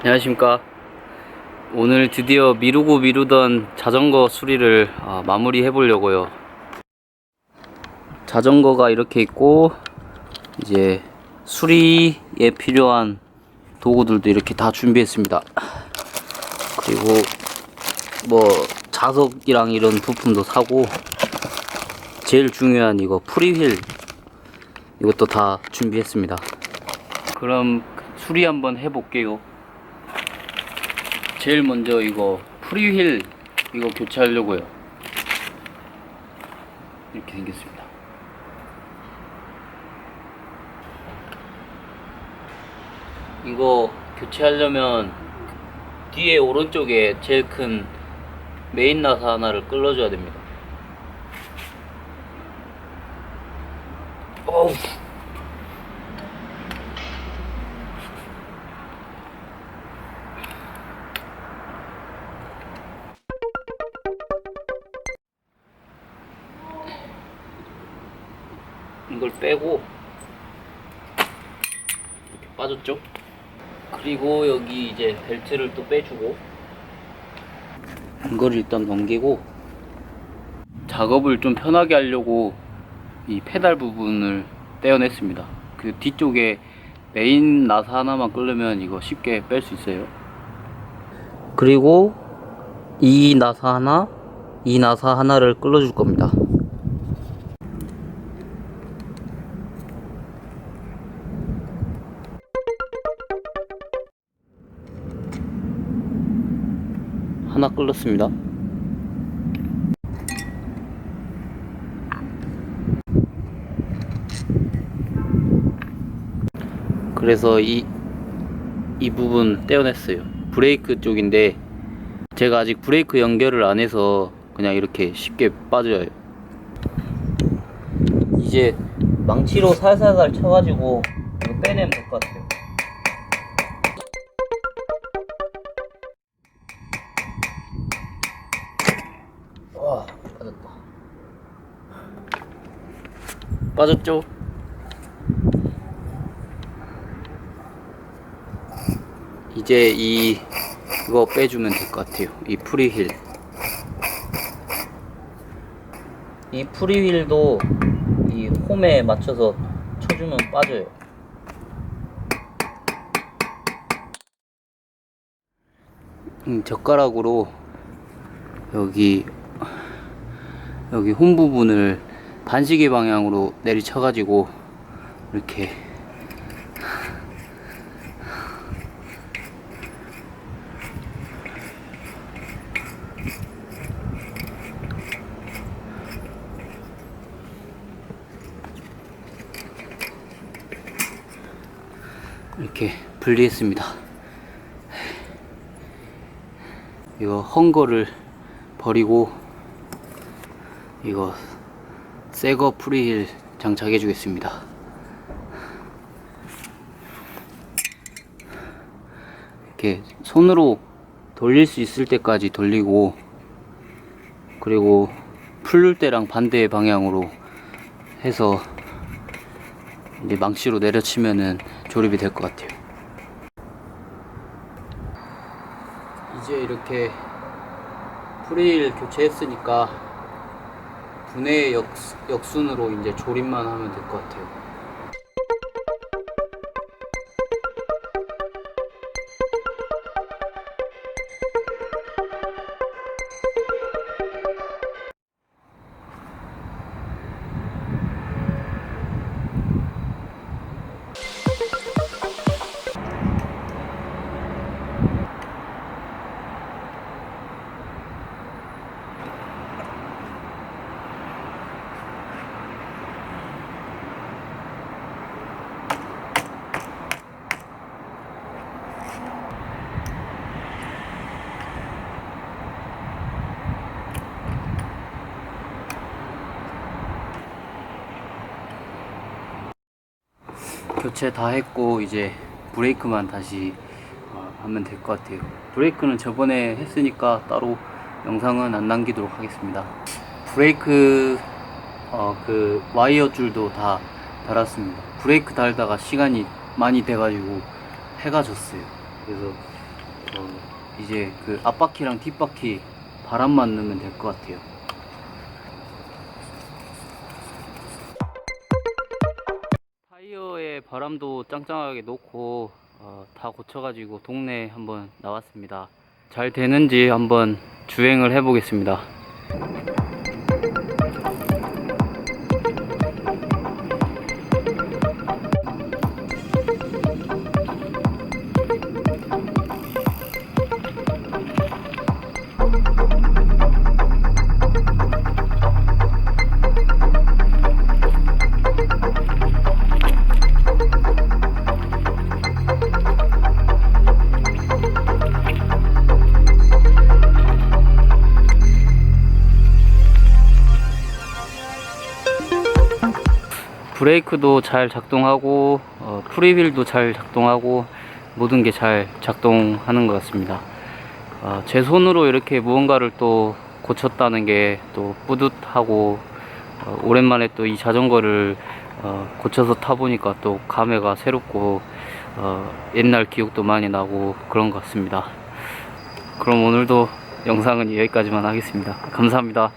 안녕하십니까. 오늘 드디어 미루고 미루던 자전거 수리를 아, 마무리 해 보려고요. 자전거가 이렇게 있고, 이제 수리에 필요한 도구들도 이렇게 다 준비했습니다. 그리고 뭐 자석이랑 이런 부품도 사고, 제일 중요한 이거 프리휠 이것도 다 준비했습니다. 그럼 수리 한번 해볼게요. 제일 먼저 이거 프리휠 이거 교체하려고요. 이렇게 생겼습니다. 이거 교체하려면 뒤에 오른쪽에 제일 큰 메인 나사 하나를 끌어줘야 됩니다. 어우. 이걸 빼고 이렇게 빠졌죠? 그리고 여기 이제 벨트를 또 빼주고 이걸 일단 넘기고 작업을 좀 편하게 하려고 이 페달 부분을 떼어냈습니다. 그 뒤쪽에 메인 나사 하나만 끌려면 이거 쉽게 뺄 수 있어요. 그리고 이 나사 하나, 이 나사 하나를 끌어줄 겁니다. 하나 끌었습니다. 그래서 이, 이 부분 떼어냈어요. 브레이크 쪽인데 제가 아직 브레이크 연결을 안 해서 그냥 이렇게 쉽게 빠져요. 이제 망치로 살살살 쳐가지고 빼내면 될 것 같아요. 빠졌죠? 이제 이 이거 빼주면 될 것 같아요. 이 프리휠. 이 프리휠도 이 홈에 맞춰서 쳐주면 빠져요. 음, 젓가락으로 여기 여기 홈 부분을 반시계 방향으로 내리쳐가지고 이렇게 이렇게 분리했습니다. 이거 헝 거를 버리고 이거 새거 프리힐 장착해 주겠습니다. 이렇게 손으로 돌릴 수 있을 때까지 돌리고 그리고 풀릴 때랑 반대 방향으로 해서 이제 망치로 내려치면은 조립이 될 것 같아요. 이제 이렇게 프레일 교체했으니까 분해 역, 역순으로 이제 조립만 하면 될 것 같아요. 교체 다 했고 이제 브레이크만 다시 어, 하면 될 것 같아요. 브레이크는 저번에 했으니까 따로 영상은 안 남기도록 하겠습니다. 브레이크 어, 그 와이어 줄도 다 달았습니다. 브레이크 달다가 시간이 많이 돼가지고 해가 졌어요. 그래서 어, 이제 그 앞바퀴랑 뒷바퀴 바람만 넣으면 될 것 같아요. 타이어에 바람도 짱짱하게 놓고 어, 다 고쳐가지고 동네 한번 나왔습니다. 잘 되는지 한번 주행을 해보겠습니다. 브레이크도 잘 작동하고 어, 프리휠도 잘 작동하고 모든 게 잘 작동하는 것 같습니다. 어, 제 손으로 이렇게 무언가를 또 고쳤다는 게 또 뿌듯하고 어, 오랜만에 또 이 자전거를 어, 고쳐서 타보니까 또 감회가 새롭고 어, 옛날 기억도 많이 나고 그런 것 같습니다. 그럼 오늘도 영상은 여기까지만 하겠습니다. 감사합니다.